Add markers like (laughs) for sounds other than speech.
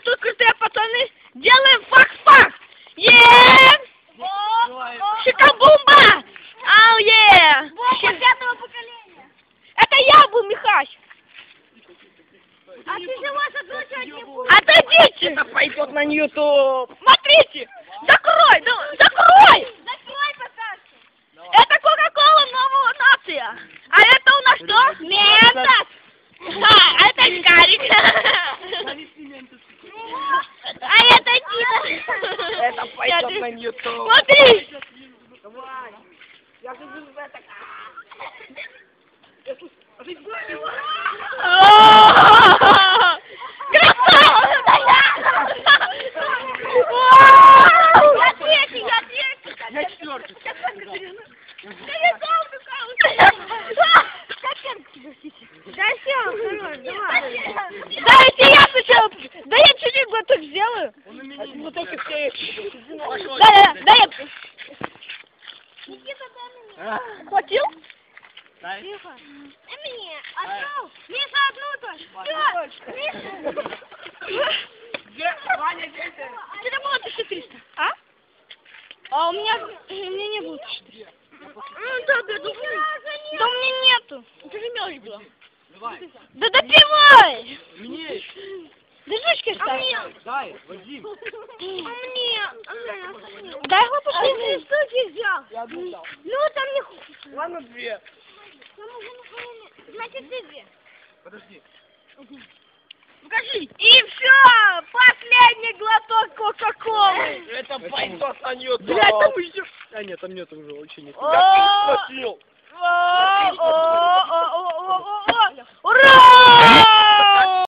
мы тут крутые пацаны. Делаем факт-факт. Е! Шикабумба! Ау, е! Пятого поколения. Это я был, Михач. А тяжело сотрудничать не будет. Отойдите! Это пойдет на YouTube. Смотрите! Закрой! да- Закрой! Это Кока-Кола нового нация. А это у нас что? Ментос. А, это Гарик. (laughs) А это Дима. Это пойдет на YouTube. Смотри. Давай. Я же буду это... Я третий, я третий. Я четвертый. Хорош, давай. Дайте я сначала. Да я чуть-чуть глоток сделаю. Он у меня не Вот эти все. Пошел. Да, да, да, я. Никита, дай мне. Хватил? Дай. Тихо. Дай мне. Одну. Миша, одну тоже. Все. Миша. Ваня, где ты? Тебе было 1300, а? А у меня, у меня не было 1300. Ну, да, да, да. Да у меня нету. Это же мелочь была. Давай. Да допивай! Мне. Держишки А мне? Дай, Вадим. А мне? Дай его А ты штуки взял? Я одну дал. Ну, там не хуже. Ладно, две. Значит, ты две. Подожди. Покажи. И все, последний глоток Кока-Колы. Это пойдет на YouTube. Блядь, там еще... А нет, там нет уже вообще нет. Я схватил. О,